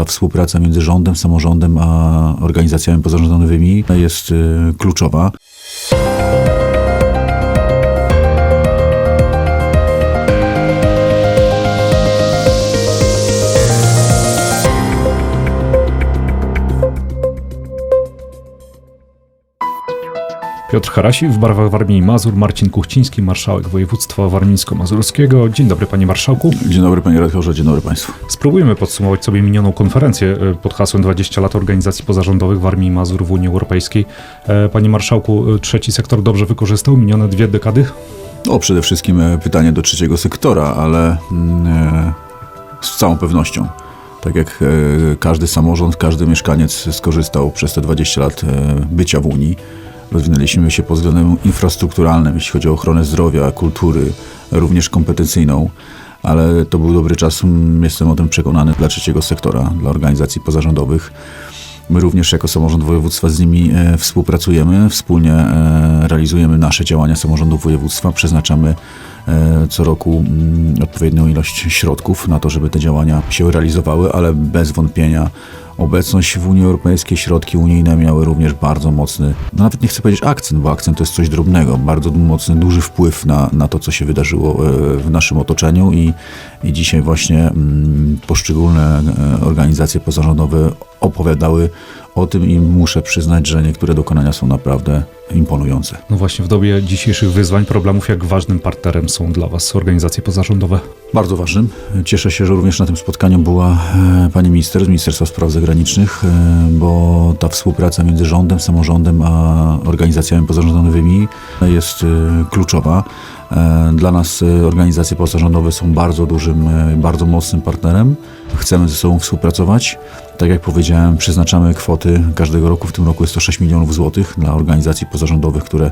ta współpraca między rządem, samorządem a organizacjami pozarządowymi jest y, kluczowa. Harasi w barwach Warmii i Mazur, Marcin Kuchciński, marszałek województwa warmińsko-mazurskiego. Dzień dobry panie marszałku. Dzień dobry panie redaktorze, dzień dobry państwu. Spróbujmy podsumować sobie minioną konferencję e, pod hasłem 20 lat organizacji pozarządowych Warmii i Mazur w Unii Europejskiej. E, Panie marszałku, e, trzeci sektor dobrze wykorzystał minione dwie dekady? No, przede wszystkim pytanie do trzeciego sektora, ale mm, z całą pewnością. Tak jak każdy samorząd, każdy mieszkaniec skorzystał przez te 20 lat bycia w Unii. Rozwinęliśmy się pod względem infrastrukturalnym, jeśli chodzi o ochronę zdrowia, kultury, również kompetencyjną, ale to był dobry czas, jestem o tym przekonany, dla trzeciego sektora, dla organizacji pozarządowych. My również jako samorząd województwa z nimi e, współpracujemy, wspólnie e, realizujemy nasze działania samorządów województwa, przeznaczamy e, co roku mm, odpowiednią ilość środków na to, żeby te działania się realizowały, ale bez wątpienia obecność w Unii Europejskiej, środki unijne miały również bardzo mocny, no nawet nie chcę powiedzieć akcent, bo akcent to jest coś drobnego, bardzo mocny, duży wpływ na, na to, co się wydarzyło e, w naszym otoczeniu i, i dzisiaj właśnie mm, poszczególne e, organizacje pozarządowe opowiadały o tym i muszę przyznać, że niektóre dokonania są naprawdę imponujące. No właśnie w dobie dzisiejszych wyzwań, problemów, jak ważnym partnerem są dla Was organizacje pozarządowe? Bardzo ważnym. Cieszę się, że również na tym spotkaniu była e, pani minister z Ministerstwa Spraw Zagranicznych, e, bo ta współpraca między rządem, samorządem a organizacjami pozarządowymi jest e, kluczowa. Dla nas organizacje pozarządowe są bardzo dużym, bardzo mocnym partnerem. Chcemy ze sobą współpracować. Tak jak powiedziałem, przeznaczamy kwoty każdego roku. W tym roku jest to 6 milionów złotych dla organizacji pozarządowych, które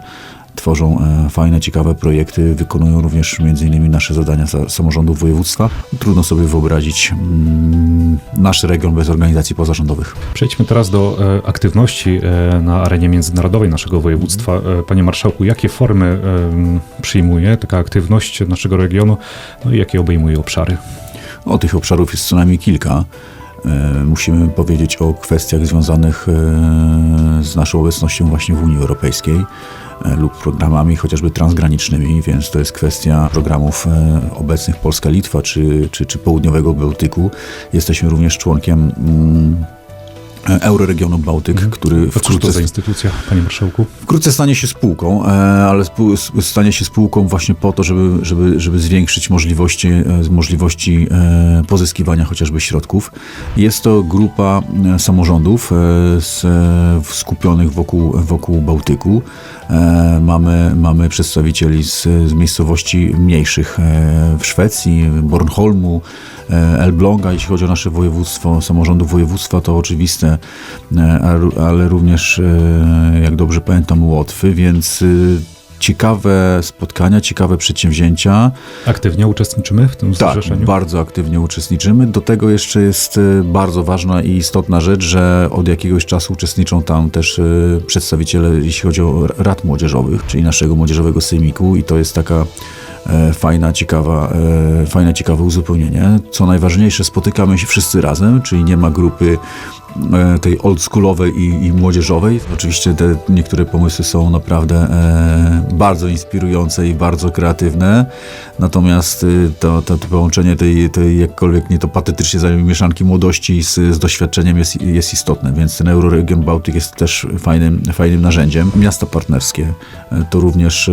tworzą e, fajne, ciekawe projekty, wykonują również innymi nasze zadania za samorządów województwa. Trudno sobie wyobrazić mm, nasz region bez organizacji pozarządowych. Przejdźmy teraz do e, aktywności e, na arenie międzynarodowej naszego województwa. Panie marszałku, jakie formy przyjmuje taka aktywność naszego regionu no i jakie obejmuje obszary? No, tych obszarów jest co najmniej kilka. Musimy powiedzieć o kwestiach związanych z naszą obecnością właśnie w Unii Europejskiej lub programami chociażby transgranicznymi, więc to jest kwestia programów e, obecnych Polska-Litwa czy, czy, czy Południowego Bałtyku. Jesteśmy również członkiem mm, Euroregionu Bałtyk, który A cóż to wkrótce za instytucja, panie marszałku? Wkrótce stanie się spółką, e, ale stanie się spółką właśnie po to, żeby, żeby, żeby zwiększyć możliwości, e, możliwości e, pozyskiwania chociażby środków. Jest to grupa samorządów skupionych wokół, wokół Bałtyku. Mamy, mamy przedstawicieli z, z miejscowości mniejszych w Szwecji, Bornholmu, Elbląga, jeśli chodzi o nasze województwo, samorządów województwa, to oczywiste, e, ale- również, e, jak dobrze pamiętam, Łotwy, więc y, ciekawe spotkania, ciekawe przedsięwzięcia. Aktywnie uczestniczymy w tym Tak, zrzeszeniu? bardzo aktywnie uczestniczymy. Do tego jeszcze jest bardzo ważna i istotna rzecz, że od jakiegoś czasu uczestniczą tam też przedstawiciele, jeśli chodzi o rad młodzieżowych, czyli naszego młodzieżowego sejmiku i to jest taka e, fajna, ciekawa, e, fajne, ciekawe uzupełnienie. Co najważniejsze, spotykamy się wszyscy razem, czyli nie ma grupy e, tej oldschoolowej i, i młodzieżowej. Oczywiście te niektóre pomysły są naprawdę e, bardzo inspirujące i bardzo kreatywne, natomiast y, to, to, to połączenie tej, tej jakkolwiek nie to patetycznie zajmie mieszanki młodości z, z doświadczeniem jest, jest istotne, więc ten Euroregion Bałtyk jest też fajnym, fajnym narzędziem. Miasta partnerskie e, to również, e,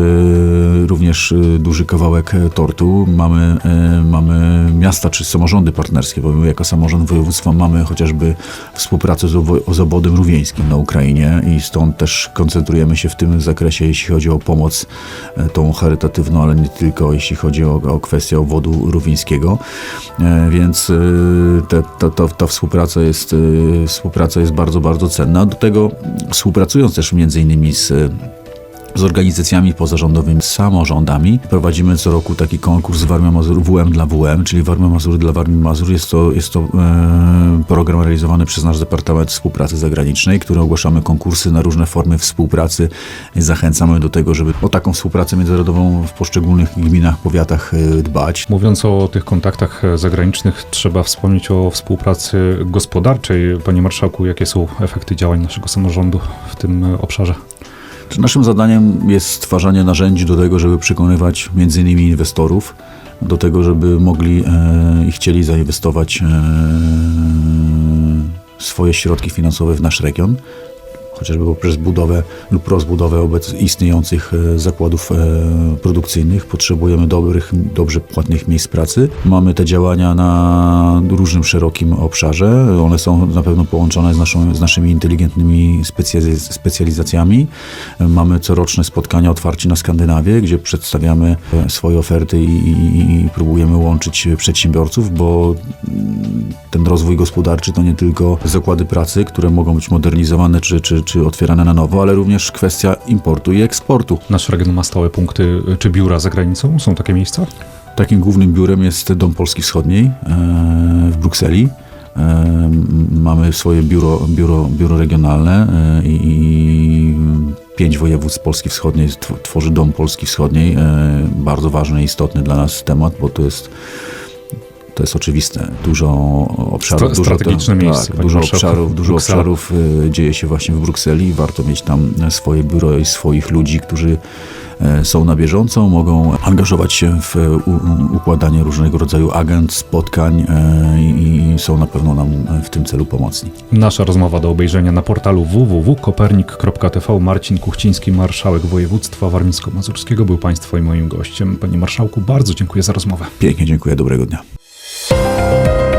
również e, duży kawałek e, tortu. Mamy, e, mamy miasta czy samorządy partnerskie, bo my jako samorząd województwa mamy chociażby współpracę owo- z obwodem rówieńskim na Ukrainie i stąd też koncentrujemy się w tym zakresie, jeśli chodzi o pomoc e, tą charytatywną, ale nie tylko, jeśli chodzi o, o kwestię obwodu rówieńskiego. E, Więc e, te, ta, ta, współpraca jest, współpraca jest bardzo, bardzo cenna. Do tego współpracując też między innymi z z organizacjami pozarządowymi, z samorządami. Prowadzimy co roku taki konkurs Warmia Mazur WM dla WM, czyli Warmia Mazur dla Warmii Mazur. Jest to, jest to e, program realizowany przez nasz Departament Współpracy Zagranicznej, który ogłaszamy konkursy na różne formy współpracy. Zachęcamy do tego, żeby o taką współpracę międzynarodową w poszczególnych gminach, powiatach e, dbać. Mówiąc o tych kontaktach e, zagranicznych, trzeba wspomnieć o współpracy gospodarczej. Panie Marszałku, jakie są efekty działań naszego samorządu w tym e, obszarze? Czy Naszym zadaniem jest stwarzanie narzędzi do tego, żeby przekonywać między innymi inwestorów do tego, żeby mogli e, i chcieli zainwestować e, swoje środki finansowe w nasz region, chociażby poprzez budowę lub rozbudowę obec istniejących e, zakładów e, produkcyjnych. Potrzebujemy dobrych, dobrze płatnych miejsc pracy. Mamy te działania na różnym, szerokim obszarze. One są na pewno połączone z, naszą, z naszymi inteligentnymi specjaliz- specjalizacjami. Mamy coroczne spotkania otwarci na Skandynawię, gdzie przedstawiamy e, swoje oferty i, i, i próbujemy łączyć przedsiębiorców, bo mm, ten rozwój gospodarczy to nie tylko zakłady pracy, które mogą być modernizowane czy, czy, czy otwierane na nowo, ale również kwestia importu i eksportu. Nasz region ma stałe punkty e, czy biura za granicą? Są takie miejsca? Takim głównym biurem jest Dom Polski Wschodniej e, w Brukseli. E, Mamy swoje biuro, biuro, biuro regionalne e, i pięć województw Polski Wschodniej tw- tworzy Dom Polski Wschodniej. Bardzo ważny i istotny dla nas temat, bo to jest to jest oczywiste. Dużo obszarów, Stra- dużo, miejsce, tak, panie dużo obszarów, dużo Bruksela. obszarów e, dzieje się właśnie w Brukseli. Warto mieć tam swoje biuro i swoich ludzi, którzy e, są na bieżąco, mogą angażować się w układanie różnego rodzaju agent, spotkań e, i i są na pewno nam w tym celu pomocni. Nasza rozmowa do obejrzenia na portalu www.kopernik.tv. Marcin Kuchciński, marszałek województwa warmińsko-mazurskiego, był Państwa i moim gościem. Panie Marszałku, bardzo dziękuję za rozmowę. Pięknie dziękuję, dobrego dnia. Música